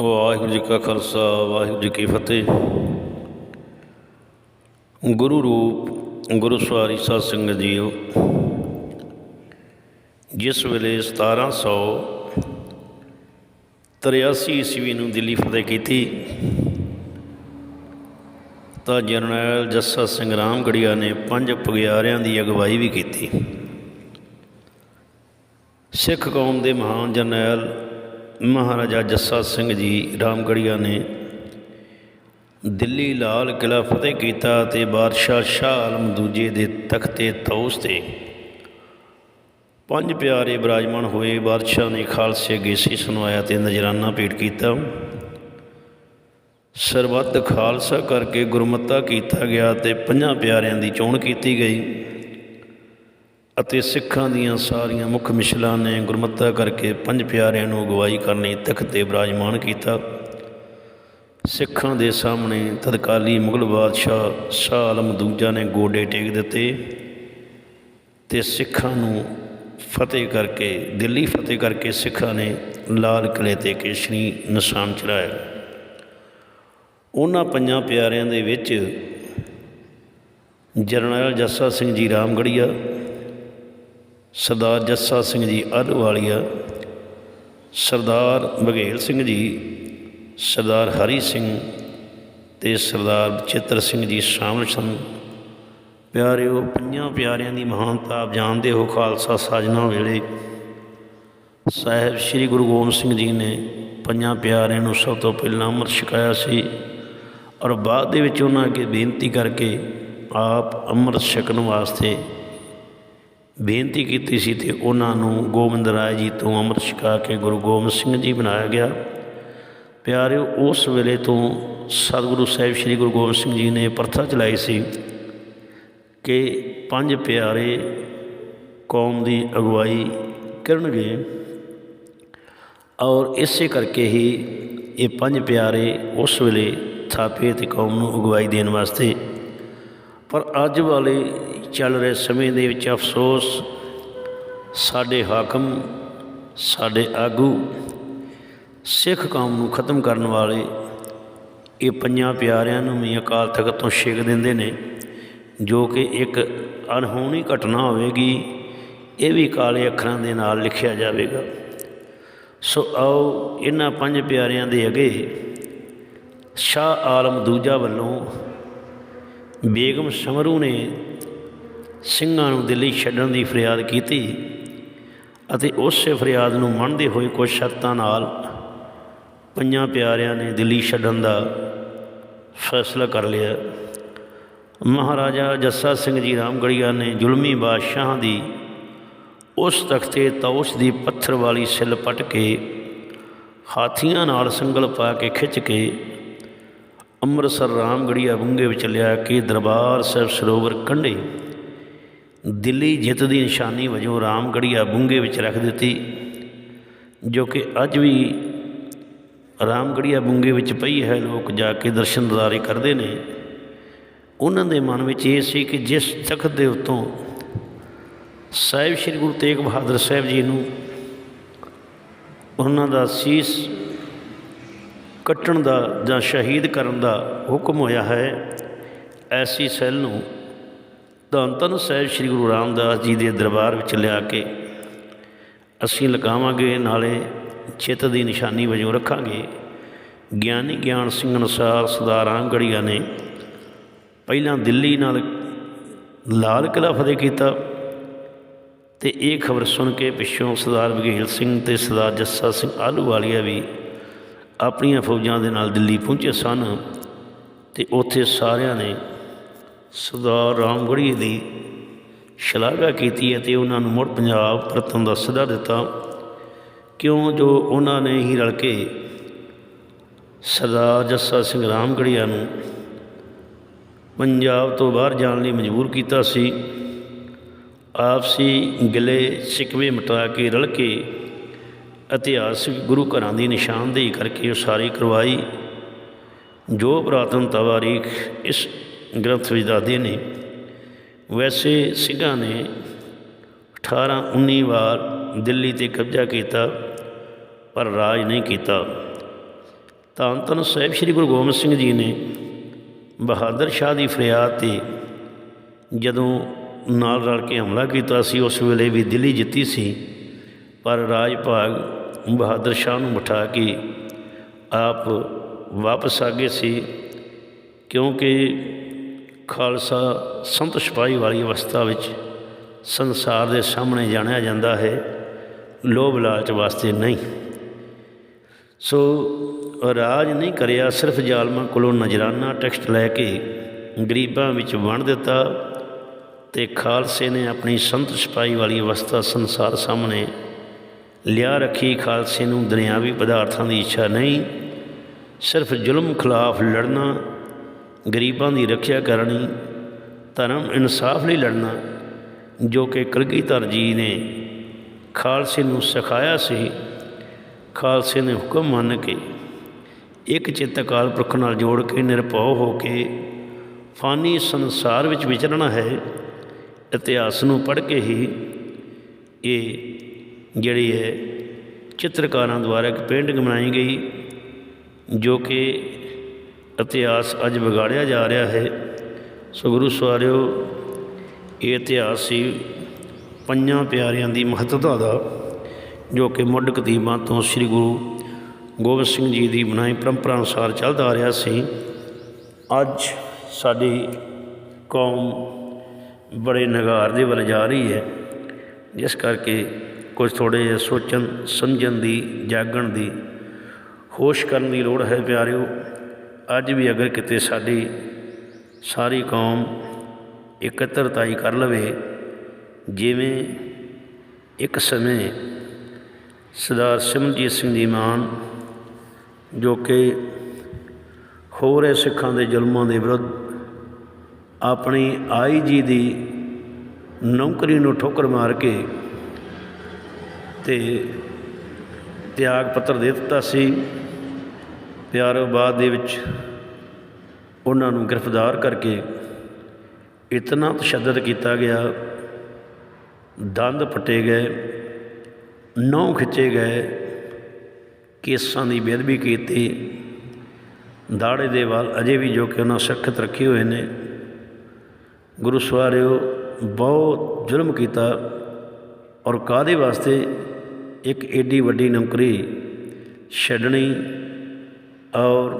ਵਾਹਿਗੁਰੂ ਜੀ ਕਾ ਖਾਲਸਾ, ਵਾਹਿਗੁਰੂ ਜੀ ਕੀ ਫਤਿਹ। ਗੁਰੂ ਰੂਪ, ਗੁਰੂ ਸਵਾਰੀ ਸਾਧ ਸੰਗਤ ਜੀਓ, ਜਿਸ ਵੇਲੇ 1783 ਈਸਵੀ ਨੂੰ ਦਿੱਲੀ ਫਤਿਹ ਕੀਤੀ, ਤਾਂ ਜਰਨੈਲ ਜੱਸਾ ਸਿੰਘ ਰਾਮਗੜੀਆ ਨੇ ਪੰਜ ਪਗਿਆਰਿਆਂ ਦੀ ਅਗਵਾਈ ਵੀ ਕੀਤੀ। ਸਿੱਖ ਕੌਮ ਦੇ ਮਹਾਨ ਜਰਨੈਲ ਮਹਾਰਾਜਾ ਜੱਸਾ ਸਿੰਘ ਜੀ ਰਾਮਗੜੀਆ ਨੇ ਦਿੱਲੀ ਲਾਲ ਕਿਲਾ ਫਤਿਹ ਕੀਤਾ ਤੇ ਬਾਦਸ਼ਾਹ ਸ਼ਾਹ ਆਲਮ ਦੂਜੇ ਦੇ ਤਖਤੇ ਤੌਸ ਤੇ ਪੰਜ ਪਿਆਰੇ ਬਿਰਾਜਮਾਨ ਹੋਏ। ਬਾਦਸ਼ਾਹ ਨੇ ਖਾਲਸੇ ਗੇਸੀ ਸੁਣਵਾਇਆ ਨਵਾਇਆ ਤੇ ਨਜਰਾਨਾ ਭੇਟ ਕੀਤਾ। ਸਰਬੱਤ ਖਾਲਸਾ ਕਰਕੇ ਗੁਰਮਤਾ ਕੀਤਾ ਗਿਆ ਤੇ ਪੰਜਾਂ ਪਿਆਰਿਆਂ ਦੀ ਚੋਣ ਕੀਤੀ ਗਈ। ਅਤੇ ਸਿੱਖਾਂ ਦੀਆਂ ਸਾਰੀਆਂ ਮੁੱਖ ਮਿਸ਼ਲਾਂ ਨੇ ਗੁਰਮਤਾ ਕਰਕੇ ਪੰਜ ਪਿਆਰਿਆਂ ਨੂੰ ਅਗਵਾਈ ਕਰਨੀ ਤਖਤ ਤੇ ਬਿਰਾਜਮਾਨ ਕੀਤਾ। ਸਿੱਖਾਂ ਦੇ ਸਾਹਮਣੇ ਤਤਕਾਲੀ ਮੁਗਲ ਬਾਦਸ਼ਾਹ ਸ਼ਾਹ ਆਲਮ ਦੂਜਾ ਨੇ ਗੋਡੇ ਟੇਕ ਦਿੱਤੇ ਤੇ ਸਿੱਖਾਂ ਨੂੰ ਫਤਿਹ ਕਰਕੇ, ਦਿੱਲੀ ਫਤਿਹ ਕਰਕੇ ਸਿੱਖਾਂ ਨੇ ਲਾਲ ਕਿਲੇ ਤੇ ਕੇਸ਼ਰੀ ਨਿਸ਼ਾਨ ਚੜਾਇਆ ਉਹਨਾਂ ਪੰਜਾਂ ਪਿਆਰਿਆਂ ਦੇ ਵਿੱਚ ਜਰਨੈਲ ਜੱਸਾ ਸਿੰਘ ਜੀ ਰਾਮਗੜੀਆ ਸਰਦਾਰ ਜੱਸਾ ਸਿੰਘ ਜੀ ਆਹਲੂਵਾਲੀਆ ਸਰਦਾਰ ਬਘੇਲ ਸਿੰਘ ਜੀ, ਸਰਦਾਰ ਹਰੀ ਸਿੰਘ ਤੇ ਸਰਦਾਰ ਬਚਿੱਤਰ ਸਿੰਘ ਜੀ ਸ਼ਾਮਲ ਸਨ। ਪਿਆਰਿਓ, ਪੰਜਾਂ ਪਿਆਰਿਆਂ ਦੀ ਮਹਾਨਤਾ ਆਪ ਜਾਣਦੇ ਹੋ ਖਾਲਸਾ ਸਾਜਨਾ ਵੇਲੇ। ਸਾਹਿਬ ਸ੍ਰੀ ਗੁਰੂ ਗੋਬਿੰਦ ਸਿੰਘ ਜੀ ਨੇ ਪੰਜਾਂ ਪਿਆਰਿਆਂ ਨੂੰ ਸਭ ਤੋਂ ਪਹਿਲਾਂ ਅੰਮ੍ਰਿਤ ਛਕਾਇਆ ਸੀ ਔਰ ਬਾਅਦ ਦੇ ਵਿੱਚ ਉਹਨਾਂ ਅੱਗੇ ਬੇਨਤੀ ਕਰਕੇ ਆਪ ਅੰਮ੍ਰਿਤ ਛਕਣ ਵਾਸਤੇ ਬੇਨਤੀ ਕੀਤੀ ਸੀ ਤੇ ਉਹਨਾਂ ਨੂੰ ਗੋਬਿੰਦ ਰਾਏ ਜੀ ਤੋਂ ਅੰਮ੍ਰਿਤ ਛਕਾ ਕੇ ਗੁਰੂ ਗੋਬਿੰਦ ਸਿੰਘ ਜੀ ਬਣਾਇਆ ਗਿਆ। ਪਿਆਰਿਓ, ਉਸ ਵੇਲੇ ਤੋਂ ਸਤਿਗੁਰੂ ਸਾਹਿਬ ਸ੍ਰੀ ਗੁਰੂ ਗੋਬਿੰਦ ਸਿੰਘ ਜੀ ਨੇ ਪ੍ਰਥਾ ਚਲਾਈ ਸੀ ਕਿ ਪੰਜ ਪਿਆਰੇ ਕੌਮ ਦੀ ਅਗਵਾਈ ਕਰਨਗੇ ਔਰ ਇਸੇ ਕਰਕੇ ਹੀ ਇਹ ਪੰਜ ਪਿਆਰੇ ਉਸ ਵੇਲੇ ਥਾਪੇ ਤੇ ਕੌਮ ਨੂੰ ਅਗਵਾਈ ਦੇਣ ਵਾਸਤੇ ਪਰ ਅੱਜ ਵਾਲੇ ਚੱਲ ਰਹੇ ਸਮੇਂ ਦੇ ਵਿੱਚ ਅਫਸੋਸ, ਸਾਡੇ ਹਾਕਮ, ਸਾਡੇ ਆਗੂ, ਸਿੱਖ ਕੌਮ ਨੂੰ ਖਤਮ ਕਰਨ ਵਾਲੇ ਇਹ ਪੰਜਾਂ ਪਿਆਰਿਆਂ ਨੂੰ ਵੀ ਅਕਾਲ ਤਖਤ ਤੋਂ ਛੇਕ ਦਿੰਦੇ ਨੇ, ਜੋ ਕਿ ਇੱਕ ਅਨਹੋਣੀ ਘਟਨਾ ਹੋਵੇਗੀ, ਇਹ ਵੀ ਕਾਲੇ ਅੱਖਰਾਂ ਦੇ ਨਾਲ ਲਿਖਿਆ ਜਾਵੇਗਾ। ਸੋ ਆਓ ਇਹਨਾਂ ਪੰਜ ਪਿਆਰਿਆਂ ਦੇ ਅਗੇ ਸ਼ਾਹ ਆਲਮ ਦੂਜਾ ਵੱਲੋਂ ਬੇਗਮ ਸਮਰੂ ਨੇ ਸਿੰਘਾਂ ਨੂੰ ਦਿੱਲੀ ਛੱਡਣ ਦੀ ਫਰਿਆਦ ਕੀਤੀ ਅਤੇ ਉਸੇ ਫਰਿਆਦ ਨੂੰ ਮੰਨਦੇ ਹੋਏ ਕੁਝ ਸ਼ਰਤਾਂ ਨਾਲ ਪੰਜਾਂ ਪਿਆਰਿਆਂ ਨੇ ਦਿੱਲੀ ਛੱਡਣ ਦਾ ਫੈਸਲਾ ਕਰ ਲਿਆ। ਮਹਾਰਾਜਾ ਜੱਸਾ ਸਿੰਘ ਜੀ ਰਾਮਗੜੀਆ ਨੇ ਜ਼ੁਲਮੀ ਬਾਦਸ਼ਾਹ ਦੀ ਉਸ ਤਖਤੇ ਤੌਸ ਦੀ ਪੱਥਰ ਵਾਲੀ ਸਿਲ ਪਟ ਕੇ ਹਾਥੀਆਂ ਨਾਲ ਸੰਗਲ ਪਾ ਕੇ ਖਿੱਚ ਕੇ ਅੰਮ੍ਰਿਤਸਰ ਰਾਮਗੜੀਆ ਬੁੰਗੇ ਵਿੱਚ ਲਿਆ ਕੇ ਦਰਬਾਰ ਸਾਹਿਬ ਸਰੋਵਰ ਕੰਢੇ ਦਿੱਲੀ ਜਿੱਤ ਦੀ ਨਿਸ਼ਾਨੀ ਵਜੋਂ ਰਾਮਗੜੀਆ ਬੁੰਗੇ ਵਿੱਚ ਰੱਖ ਦਿੱਤੀ, ਜੋ ਕਿ ਅੱਜ ਵੀ ਰਾਮਗੜੀਆ ਬੁੰਗੇ ਵਿੱਚ ਪਈ ਹੈ, ਲੋਕ ਜਾ ਕੇ ਦਰਸ਼ਨ ਦਿਦਾਰੇ ਕਰਦੇ ਨੇ। ਉਹਨਾਂ ਦੇ ਮਨ ਵਿੱਚ ਇਹ ਸੀ ਕਿ ਜਿਸ ਤਖਤ ਦੇ ਉੱਤੋਂ ਸਾਹਿਬ ਸ੍ਰੀ ਗੁਰੂ ਤੇਗ ਬਹਾਦਰ ਸਾਹਿਬ ਜੀ ਨੂੰ ਉਹਨਾਂ ਦਾ ਸੀਸ ਕੱਟਣ ਦਾ ਜਾਂ ਸ਼ਹੀਦ ਕਰਨ ਦਾ ਹੁਕਮ ਹੋਇਆ ਹੈ, ਐਸੀ ਸੈੱਲ ਨੂੰ ਧੰਨ ਧੰਨ ਸਾਹਿਬ ਸ੍ਰੀ ਗੁਰੂ ਰਾਮਦਾਸ ਜੀ ਦੇ ਦਰਬਾਰ ਵਿੱਚ ਲਿਆ ਕੇ ਅਸੀਂ ਲਗਾਵਾਂਗੇ, ਨਾਲੇ ਚਿੱਤ ਦੀ ਨਿਸ਼ਾਨੀ ਵਜੋਂ ਰੱਖਾਂਗੇ। ਗਿਆਨੀ ਗਿਆਨ ਸਿੰਘ ਅਨੁਸਾਰ ਸਰਦਾਰ ਰਾਮਗੜੀਆ ਨੇ ਪਹਿਲਾਂ ਦਿੱਲੀ ਨਾਲ ਲਾਲ ਕਿਲਾ ਫਤਿਹ ਕੀਤਾ ਤੇ ਇਹ ਖਬਰ ਸੁਣ ਕੇ ਪਿੱਛੋਂ ਸਰਦਾਰ ਬਘੇਲ ਸਿੰਘ ਤੇ ਸਰਦਾਰ ਜੱਸਾ ਸਿੰਘ ਆਲੂਵਾਲੀਆ ਵੀ ਆਪਣੀਆਂ ਫੌਜਾਂ ਦੇ ਨਾਲ ਦਿੱਲੀ ਪਹੁੰਚੇ ਸਨ ਤੇ ਉੱਥੇ ਸਾਰਿਆਂ ਨੇ ਸਰਦਾਰ ਰਾਮਗੜ੍ਹੀ ਦੀ ਸ਼ਲਾਘਾ ਕੀਤੀ ਅਤੇ ਉਹਨਾਂ ਨੂੰ ਮੁੜ ਪੰਜਾਬ ਪਰਤਣ ਦਾ ਸੱਦਾ ਦਿੱਤਾ। ਕਿਉਂ? ਜੋ ਉਹਨਾਂ ਨੇ ਹੀ ਰਲ ਕੇ ਸਰਦਾਰ ਜੱਸਾ ਸਿੰਘ ਰਾਮਗੜੀਆ ਨੂੰ ਪੰਜਾਬ ਤੋਂ ਬਾਹਰ ਜਾਣ ਲਈ ਮਜਬੂਰ ਕੀਤਾ ਸੀ, ਆਪਸੀ ਗਿਲੇ ਸ਼ਿਕਵੇ ਮਿਟਾ ਕੇ ਰਲ ਕੇ ਇਤਿਹਾਸਿਕ ਗੁਰੂ ਘਰਾਂ ਦੀ ਨਿਸ਼ਾਨਦੇਹੀ ਕਰਕੇ ਉਸਾਰੀ ਕਰਵਾਈ। ਜੋ ਪੁਰਾਤਨ ਤਵਾਰੀਖ ਇਸ ਗ੍ਰੰਥ ਵਿੱਚ ਦੱਸਦੇ ਨੇ ਵੈਸੇ ਸਿੰਘਾਂ ਨੇ 18 19 ਵਾਰ ਦਿੱਲੀ ਤੇ ਕਬਜ਼ਾ ਕੀਤਾ, ਪਰ ਰਾਜ ਨਹੀਂ ਕੀਤਾ। ਧੰਨ ਧੰਨ ਸਾਹਿਬ ਸ੍ਰੀ ਗੁਰੂ ਗੋਬਿੰਦ ਸਿੰਘ ਜੀ ਨੇ ਬਹਾਦਰ ਸ਼ਾਹ ਦੀ ਫਰਿਆਦ ਤੇ ਜਦੋਂ ਨਾਲ ਰਲ ਕੇ ਹਮਲਾ ਕੀਤਾ ਸੀ, ਉਸ ਵੇਲੇ ਵੀ ਦਿੱਲੀ ਜਿੱਤੀ ਸੀ, ਪਰ ਰਾਜ ਭਾਗ ਬਹਾਦਰ ਸ਼ਾਹ ਨੂੰ ਬਿਠਾ ਕੇ ਆਪ ਵਾਪਸ ਆ ਗਏ ਸੀ, ਕਿਉਂਕਿ ਖਾਲਸਾ ਸੰਤ ਸਿਪਾਹੀ ਵਾਲੀ ਅਵਸਥਾ ਵਿੱਚ ਸੰਸਾਰ ਦੇ ਸਾਹਮਣੇ ਜਾਣਿਆ ਜਾਂਦਾ ਹੈ, ਲੋਭ ਲਾਲਚ ਵਾਸਤੇ ਨਹੀਂ। ਸੋ ਰਾਜ ਨਹੀਂ ਕਰਿਆ, ਸਿਰਫ ਜ਼ਾਲਮਾਂ ਕੋਲੋਂ ਨਜਰਾਨਾ ਟੈਕਸਟ ਲੈ ਕੇ ਗਰੀਬਾਂ ਵਿੱਚ ਵੰਡ ਦਿੱਤਾ ਤੇ ਖਾਲਸੇ ਨੇ ਆਪਣੀ ਸੰਤ ਸਿਪਾਹੀ ਵਾਲੀ ਅਵਸਥਾ ਸੰਸਾਰ ਸਾਹਮਣੇ ਲਿਆ ਰੱਖੀ। ਖਾਲਸੇ ਨੂੰ ਦੁਨਿਆਵੀ ਪਦਾਰਥਾਂ ਦੀ ਇੱਛਾ ਨਹੀਂ, ਸਿਰਫ ਜ਼ੁਲਮ ਖਿਲਾਫ ਲੜਨਾ ਗਰੀਬਾਂ ਦੀ ਰੱਖਿਆ ਕਰਨੀ, ਧਰਮ ਇਨਸਾਫ ਲਈ ਲੜਨਾ, ਜੋ ਕਿ ਕਲਗੀਧਰ ਜੀ ਨੇ ਖਾਲਸੇ ਨੂੰ ਸਿਖਾਇਆ ਸੀ, ਖਾਲਸੇ ਨੇ ਹੁਕਮ ਮੰਨ ਕੇ ਇੱਕ ਚਿੱਤ ਅਕਾਲ ਪੁਰਖ ਨਾਲ ਜੋੜ ਕੇ ਨਿਰਭਉ ਹੋ ਕੇ ਫਾਨੀ ਸੰਸਾਰ ਵਿੱਚ ਵਿਚਰਨਾ ਹੈ, ਇਤਿਹਾਸ ਨੂੰ ਪੜ੍ਹ ਕੇ ਹੀ ਇਹ ਜਿਹੜੀ ਹੈ ਚਿੱਤਰਕਾਰਾਂ ਦੁਆਰਾ ਇੱਕ ਪੇਂਟਿੰਗ ਬਣਾਈ ਗਈ, ਜੋ ਕਿ ਇਤਿਹਾਸ ਅੱਜ ਵਿਗਾੜਿਆ ਜਾ ਰਿਹਾ ਹੈ। ਸੋ ਗੁਰੂ ਸਵਾਰਿਓ, ਇਹ ਇਤਿਹਾਸ ਸੀ ਪੰਜਾਂ ਪਿਆਰਿਆਂ ਦੀ ਮਹੱਤਤਾ ਦਾ, ਜੋ ਕਿ ਮੁੱਢ ਕਦੀਮਾਂ ਤੋਂ ਸ੍ਰੀ ਗੁਰੂ ਗੋਬਿੰਦ ਸਿੰਘ ਜੀ ਦੀ ਬਣਾਈ ਪਰੰਪਰਾ ਅਨੁਸਾਰ ਚੱਲਦਾ ਆ ਰਿਹਾ ਸੀ। ਅੱਜ ਸਾਡੀ ਕੌਮ ਬੜੇ ਨਗਾਰ ਦੇ ਵੱਲ ਜਾ ਰਹੀ ਹੈ। ਜਿਸ ਕਰਕੇ ਕੁਝ ਥੋੜ੍ਹੇ ਜਿਹੇ ਸੋਚਣ, ਸਮਝਣ ਦੀ, ਜਾਗਣ ਦੀ ਹੋਸ਼ ਕਰਨ ਦੀ ਲੋੜ ਹੈ ਪਿਆਰਿਓ। ਅੱਜ ਵੀ ਅਗਰ ਕਿਤੇ ਸਾਡੀ ਸਾਰੀ ਕੌਮ ਇਕੱਤਰਤਾਈ ਕਰ ਲਵੇ, ਜਿਵੇਂ ਇੱਕ ਸਮੇਂ ਸਰਦਾਰ ਸਿਮਰਜੀਤ ਸਿੰਘ ਜੀ ਮਾਨ ਜੋ ਕਿ ਹੋ ਰਹੇ ਸਿੱਖਾਂ ਦੇ ਜ਼ੁਲਮਾਂ ਦੇ ਵਿਰੁੱਧ ਆਪਣੀ ਆਈ ਜੀ ਦੀ ਨੌਕਰੀ ਨੂੰ ਠੋਕਰ ਮਾਰ ਕੇ ਤੇ ਤਿਆਗ ਪੱਤਰ ਦੇ ਦਿੱਤਾ ਸੀ ਤਿਆਰ ਬਾਅਦ ਦੇ ਵਿੱਚ ਉਹਨਾਂ ਨੂੰ ਗ੍ਰਿਫਤਾਰ ਕਰਕੇ ਇਤਨਾ ਤਸ਼ੱਦਦ ਕੀਤਾ ਗਿਆ, ਦੰਦ ਪੱਟੇ ਗਏ, ਨਹੁੰ ਖਿੱਚੇ ਗਏ, ਕੇਸਾਂ ਦੀ ਬੇਅਦਬੀ ਕੀਤੀ। ਦਾੜੇ ਦੇ ਵਾਲ ਅਜੇ ਵੀ ਜੋ ਕਿ ਉਹਨਾਂ ਸੁਰੱਖਿਅਤ ਰੱਖੇ ਹੋਏ ਨੇ। ਗੁਰੂ ਸਵਾਰਿਓ, ਬਹੁਤ ਜ਼ੁਲਮ ਕੀਤਾ ਔਰ ਕਾਦੇ ਵਾਸਤੇ ਇੱਕ ਏਡੀ ਵੱਡੀ ਨੌਕਰੀ ਛੱਡਣੀ ਔਰ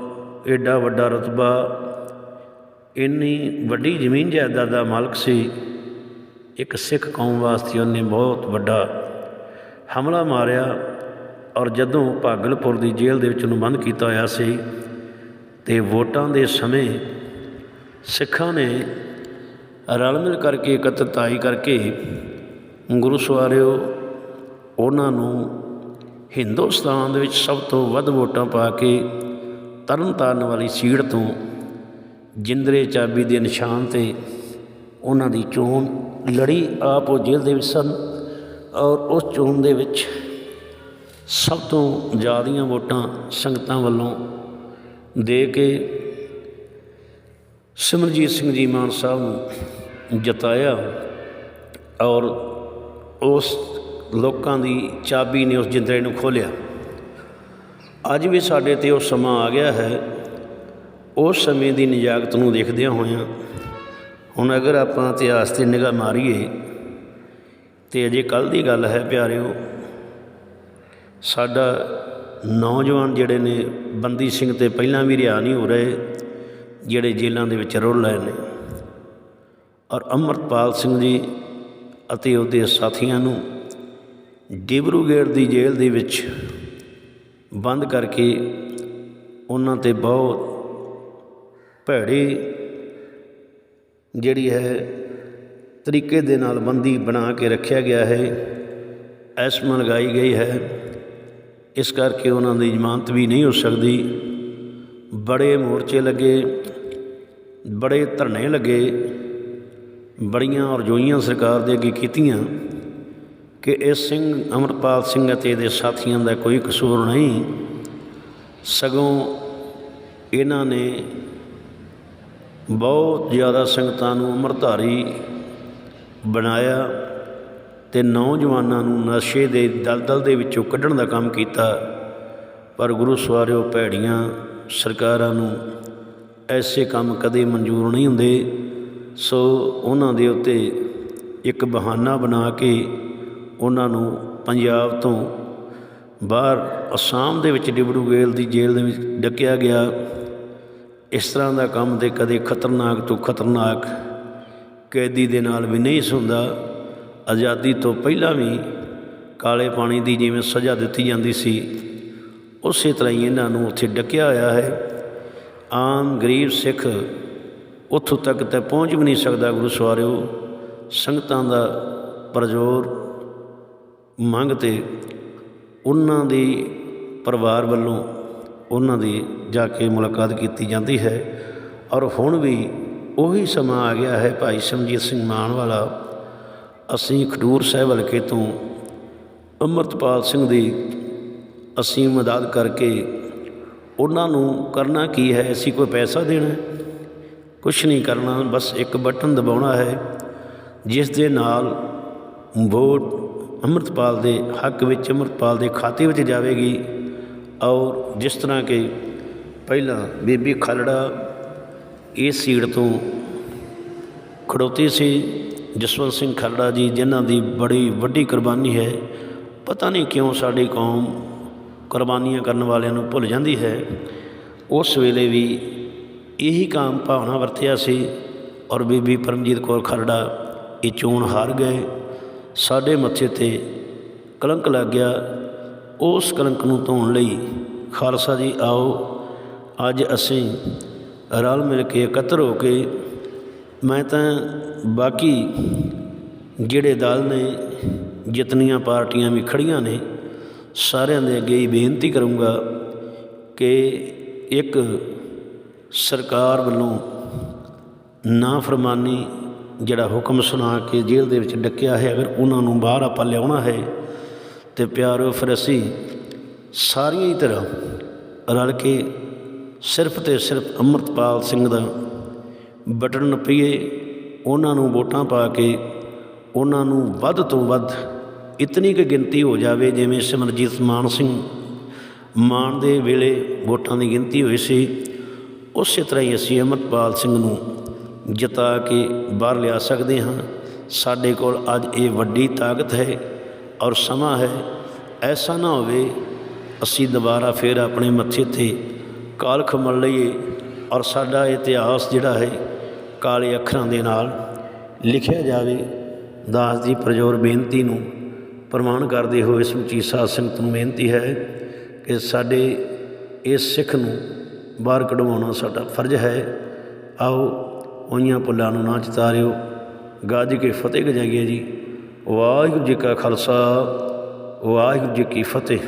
ਐਡਾ ਵੱਡਾ ਰਤਬਾ, ਇੰਨੀ ਵੱਡੀ ਜ਼ਮੀਨ ਜਾਇਦਾਦ ਦਾ ਮਾਲਕ ਸੀ, ਇੱਕ ਸਿੱਖ ਕੌਮ ਵਾਸਤੇ ਉਹਨੇ ਬਹੁਤ ਵੱਡਾ ਹਮਲਾ ਮਾਰਿਆ ਔਰ ਜਦੋਂ ਭਾਗਲਪੁਰ ਦੀ ਜੇਲ੍ਹ ਦੇ ਵਿੱਚ ਉਹਨੂੰ ਬੰਦ ਕੀਤਾ ਹੋਇਆ ਸੀ ਤੇ ਵੋਟਾਂ ਦੇ ਸਮੇਂ ਸਿੱਖਾਂ ਨੇ ਰਲ ਮਿਲ ਕਰਕੇ, ਇਕੱਤਰਤਾਈ ਕਰਕੇ ਗੁਰੂ ਸਵਾਰਿਓ, ਉਹਨਾਂ ਨੂੰ ਹਿੰਦੁਸਤਾਨ ਦੇ ਵਿੱਚ ਸਭ ਤੋਂ ਵੱਧ ਵੋਟਾਂ ਪਾ ਕੇ ਤਰਨ ਤਾਰਨ ਵਾਲੀ ਸੀਟ ਤੋਂ ਜਿੰਦਰੇ ਚਾਬੀ ਦੇ ਨਿਸ਼ਾਨ ਤੇ ਉਹਨਾਂ ਦੀ ਚੋਣ ਲੜੀ, ਆਪ ਉਹ ਜੇਲ੍ਹ ਦੇ ਵਿੱਚ ਸਨ ਔਰ ਉਸ ਚੋਣ ਦੇ ਵਿੱਚ ਸਭ ਤੋਂ ਜ਼ਿਆਦੀਆਂ ਵੋਟਾਂ ਸੰਗਤਾਂ ਵੱਲੋਂ ਦੇ ਕੇ ਸਿਮਰਜੀਤ ਸਿੰਘ ਜੀ ਮਾਨ ਸਾਹਿਬ ਨੂੰ ਜਤਾਇਆ ਔਰ ਉਸ ਲੋਕਾਂ ਦੀ ਚਾਬੀ ਨੇ ਉਸ ਜਿੰਦਰੇ ਨੂੰ ਖੋਲ੍ਹਿਆ। ਅੱਜ ਵੀ ਸਾਡੇ ਤੇ ਉਹ ਸਮਾਂ ਆ ਗਿਆ ਹੈ, ਉਸ ਸਮੇਂ ਦੀ ਨਜਾਕਤ ਨੂੰ ਦੇਖਦਿਆਂ ਹੋਇਆਂ, ਹੁਣ ਅਗਰ ਆਪਾਂ ਇਤਿਹਾਸ ਤੇ ਨਿਗਾਹ ਮਾਰੀਏ, ਤੇ ਅਜੇ ਕੱਲ ਦੀ ਗੱਲ ਹੈ ਪਿਆਰਿਓ, ਸਾਡਾ ਨੌਜਵਾਨ ਜਿਹੜੇ ਨੇ, ਬੰਦੀ ਸਿੰਘ ਤੇ ਪਹਿਲਾਂ ਵੀ ਰਿਹਾ ਨਹੀਂ ਹੋ ਰਹੇ, ਜਿਹੜੇ ਜੇਲ੍ਹਾਂ ਦੇ ਵਿੱਚ ਰੁੱਲ ਰਹੇ ਨੇ, ਔਰ ਅਮਰਪਾਲ ਸਿੰਘ ਜੀ ਅਤੇ ਉਹਦੇ ਸਾਥੀਆਂ ਨੂੰ ਡਿਬਰੂਗੜ੍ਹ ਦੀ ਜੇਲ੍ਹ ਦੇ ਵਿੱਚ ਬੰਦ ਕਰਕੇ ਉਹਨਾਂ ਤੇ ਬਹੁਤ ਭੈੜੇ ਜਿਹੜੀ ਹੈ ਤਰੀਕੇ ਦੇ ਨਾਲ ਬੰਦੀ ਬਣਾ ਕੇ ਰੱਖਿਆ ਗਿਆ ਹੈ ਐਸਮ ਲਗਾਈ ਗਈ ਹੈ। ਇਸ ਕਰਕੇ ਉਹਨਾਂ ਦੀ ਜ਼ਮਾਨਤ ਵੀ ਨਹੀਂ ਹੋ ਸਕਦੀ। ਬੜੇ ਮੋਰਚੇ ਲੱਗੇ, ਬੜੇ ਧਰਨੇ ਲੱਗੇ, ਬੜੀਆਂ ਅਰਜ਼ੋਈਆਂ ਸਰਕਾਰ ਦੇ ਅੱਗੇ ਕੀਤੀਆਂ। ਕਿ ਇਹ ਸਿੰਘ ਅਮਰਪਾਲ ਸਿੰਘ ਅਤੇ ਇਹਦੇ ਸਾਥੀਆਂ ਦਾ ਕੋਈ ਕਸੂਰ ਨਹੀਂ। ਸਗੋਂ ਇਹਨਾਂ ਨੇ ਬਹੁਤ ਜ਼ਿਆਦਾ ਸੰਗਤਾਂ ਨੂੰ ਅਮਰਧਾਰੀ ਬਣਾਇਆ ਤੇ ਨੌਜਵਾਨਾਂ ਨੂੰ ਨਸ਼ੇ ਦੇ ਦਲਦਲ ਦੇ ਵਿੱਚੋਂ ਕੱਢਣ ਦਾ ਕੰਮ ਕੀਤਾ। ਪਰ ਗੁਰੂ ਸਵਾਰਿਓ ਭੈੜੀਆਂ ਸਰਕਾਰਾਂ ਨੂੰ ਐਸੇ ਕੰਮ ਕਦੇ ਮਨਜ਼ੂਰ ਨਹੀਂ ਹੁੰਦੇ। ਸੋ ਉਹਨਾਂ ਦੇ ਉੱਤੇ ਇੱਕ ਬਹਾਨਾ ਬਣਾ ਕੇ ਉਹਨਾਂ ਨੂੰ ਪੰਜਾਬ ਤੋਂ ਬਾਹਰ ਅਸਾਮ ਦੇ ਵਿੱਚ ਡਿਬੜੂਗੇਲ ਦੀ ਜੇਲ੍ਹ ਦੇ ਵਿੱਚ ਡੱਕਿਆ ਗਿਆ। ਇਸ ਤਰ੍ਹਾਂ ਦਾ ਕੰਮ ਤੇ ਕਦੇ ਖਤਰਨਾਕ ਤੋਂ ਖਤਰਨਾਕ ਕੈਦੀ ਦੇ ਨਾਲ ਵੀ ਨਹੀਂ ਸੀ ਆਜ਼ਾਦੀ ਤੋਂ ਪਹਿਲਾਂ ਵੀ ਕਾਲੇ ਪਾਣੀ ਦੀ ਜਿਵੇਂ ਸਜ਼ਾ ਦਿੱਤੀ ਜਾਂਦੀ ਸੀ, ਉਸੇ ਤਰ੍ਹਾਂ ਹੀ ਇਹਨਾਂ ਨੂੰ ਉੱਥੇ ਡੱਕਿਆ ਹੋਇਆ ਹੈ। ਆਮ ਗਰੀਬ ਸਿੱਖ ਉੱਥੋਂ ਤੱਕ ਤਾਂ ਪਹੁੰਚ ਵੀ ਨਹੀਂ ਸਕਦਾ ਗੁਰੂ ਸਵਾਰਿਓ ਸੰਗਤਾਂ ਦਾ ਪਰਜ਼ੋਰ ਮੰਗ ਤੇ ਉਹਨਾਂ ਦੇ ਪਰਿਵਾਰ ਵੱਲੋਂ ਉਹਨਾਂ ਦੀ ਜਾ ਕੇ ਮੁਲਾਕਾਤ ਕੀਤੀ ਜਾਂਦੀ ਹੈ। ਔਰ ਹੁਣ ਵੀ ਉਹੀ ਸਮਾਂ ਆ ਗਿਆ ਹੈ ਭਾਈ ਸਮਜੀਤ ਸਿੰਘ ਮਾਨ ਵਾਲਾ। ਅਸੀਂ ਖਡੂਰ ਸਾਹਿਬ ਹਲਕੇ ਤੋਂ ਅੰਮ੍ਰਿਤਪਾਲ ਸਿੰਘ ਦੀ ਅਸੀਂ ਮਦਦ ਕਰਕੇ ਉਹਨਾਂ ਨੂੰ ਕਰਨਾ ਕੀ ਹੈ? ਅਸੀਂ ਕੋਈ ਪੈਸਾ ਦੇਣਾ ਹੈ? ਕੁਛ ਨਹੀਂ ਕਰਨਾ, ਬਸ ਇੱਕ ਬਟਨ ਦਬਾਉਣਾ ਹੈ, ਜਿਸ ਦੇ ਨਾਲ ਵੋਟ ਅੰਮ੍ਰਿਤਪਾਲ ਦੇ ਹੱਕ ਵਿੱਚ, ਅੰਮ੍ਰਿਤਪਾਲ ਦੇ ਖਾਤੇ ਵਿੱਚ ਜਾਵੇਗੀ ਔਰ ਜਿਸ ਤਰ੍ਹਾਂ ਕਿ ਪਹਿਲਾਂ ਬੀਬੀ ਖਾਲੜਾ ਇਸ ਸੀਟ ਤੋਂ ਖੜੋਤੀ ਸੀ, ਜਸਵੰਤ ਸਿੰਘ ਖਾਲੜਾ ਜੀ, ਜਿਨ੍ਹਾਂ ਦੀ ਬੜੀ ਵੱਡੀ ਕੁਰਬਾਨੀ ਹੈ, ਪਤਾ ਨਹੀਂ ਕਿਉਂ ਸਾਡੀ ਕੌਮ ਕੁਰਬਾਨੀਆਂ ਕਰਨ ਵਾਲਿਆਂ ਨੂੰ ਭੁੱਲ ਜਾਂਦੀ ਹੈ। ਉਸ ਵੇਲੇ ਵੀ ਇਹੀ ਕਾਮ ਭਾਵਨਾ ਵਰਤਿਆ ਸੀ ਔਰ ਬੀਬੀ ਪਰਮਜੀਤ ਕੌਰ ਖਰੜਾ ਇਹ ਚੋਣ ਹਾਰ ਗਏ। ਸਾਡੇ ਮੱਥੇ ਤੇ ਕਲੰਕ ਲੱਗ ਗਿਆ। ਉਸ ਕਲੰਕ ਨੂੰ ਧੋਣ ਲਈ ਖਾਲਸਾ ਜੀ ਆਓ। ਅੱਜ ਅਸੀਂ ਰਲ ਮਿਲ ਕੇ ਇਕੱਤਰ ਹੋ ਕੇ ਮੈਂ ਤਾਂ ਬਾਕੀ ਜਿਹੜੇ ਦਲ ਨੇ, ਜਿਤਨੀਆਂ ਪਾਰਟੀਆਂ ਵੀ ਖੜੀਆਂ ਨੇ, ਸਾਰਿਆਂ ਦੇ ਅੱਗੇ ਹੀ ਬੇਨਤੀ ਕਰੂੰਗਾ ਕਿ ਇੱਕ ਸਰਕਾਰ ਵੱਲੋਂ ਨਾ ਫਰਮਾਨੀ ਜਿਹੜਾ ਹੁਕਮ ਸੁਣਾ ਕੇ ਜੇਲ੍ਹ ਦੇ ਵਿੱਚ ਡੱਕਿਆ ਹੈ, ਅਗਰ ਉਹਨਾਂ ਨੂੰ ਬਾਹਰ ਆਪਾਂ ਲਿਆਉਣਾ ਹੈ, ਤੇ ਪਿਆਰੋ ਫਿਰ ਅਸੀਂ ਸਾਰੀਆਂ ਹੀ ਤਰ੍ਹਾਂ ਰਲ ਕੇ ਸਿਰਫ ਤੇ ਸਿਰਫ ਅੰਮ੍ਰਿਤਪਾਲ ਸਿੰਘ ਦਾ ਬਟਨ ਨਪੀਏ, ਉਹਨਾਂ ਨੂੰ ਵੋਟਾਂ ਪਾ ਕੇ ਉਹਨਾਂ ਨੂੰ ਵੱਧ ਤੋਂ ਵੱਧ ਇਤਨੀ ਕੁ ਗਿਣਤੀ ਹੋ ਜਾਵੇ ਜਿਵੇਂ ਸਿਮਰਜੀਤ ਮਾਨ ਸਿੰਘ ਮਾਨ ਦੇ ਵੇਲੇ ਵੋਟਾਂ ਦੀ ਗਿਣਤੀ ਹੋਈ ਸੀ, ਉਸੇ ਤਰ੍ਹਾਂ ਹੀ ਅਸੀਂ ਅੰਮ੍ਰਿਤਪਾਲ ਸਿੰਘ ਨੂੰ ਜਤਾ ਕੇ ਬਾਹਰ ਲਿਆ ਸਕਦੇ ਹਾਂ। ਸਾਡੇ ਕੋਲ ਅੱਜ ਇਹ ਵੱਡੀ ਤਾਕਤ ਹੈ ਔਰ ਸਮਾਂ ਹੈ। ਐਸਾ ਨਾ ਹੋਵੇ ਅਸੀਂ ਦੁਬਾਰਾ ਫਿਰ ਆਪਣੇ ਮੱਥੇ ਤੇ ਕਾਲਖ ਮਲ ਲਈਏ ਔਰ ਸਾਡਾ ਇਤਿਹਾਸ ਜਿਹੜਾ ਹੈ ਕਾਲੇ ਅੱਖਰਾਂ ਦੇ ਨਾਲ ਲਿਖਿਆ ਜਾਵੇ। ਦਾਸ ਦੀ ਪ੍ਰਜੋਰ ਬੇਨਤੀ ਨੂੰ ਪ੍ਰਮਾਣ ਕਰਦੇ ਹੋਏ ਸਮੁੱਚੀ ਸਾਧ ਸੰਗਤ ਨੂੰ ਬੇਨਤੀ ਹੈ ਕਿ ਸਾਡੇ ਇਸ ਸਿੱਖ ਨੂੰ ਬਾਹਰ ਕਢਵਾਉਣਾ ਸਾਡਾ ਫਰਜ਼ ਹੈ। ਆਓ ਹੋਈਆਂ ਪੁੱਲਾਂ ਨੂੰ ਨਾ ਚਿਤਾਰਿਓ। ਗੱਜ ਕੇ ਫਤਿਹ ਗਜਾਈਏ ਜੀ। ਵਾਹਿਗੁਰੂ ਜੀ ਕਾ ਖਾਲਸਾ, ਵਾਹਿਗੁਰੂ ਜੀ ਕੀ ਫਤਿਹ।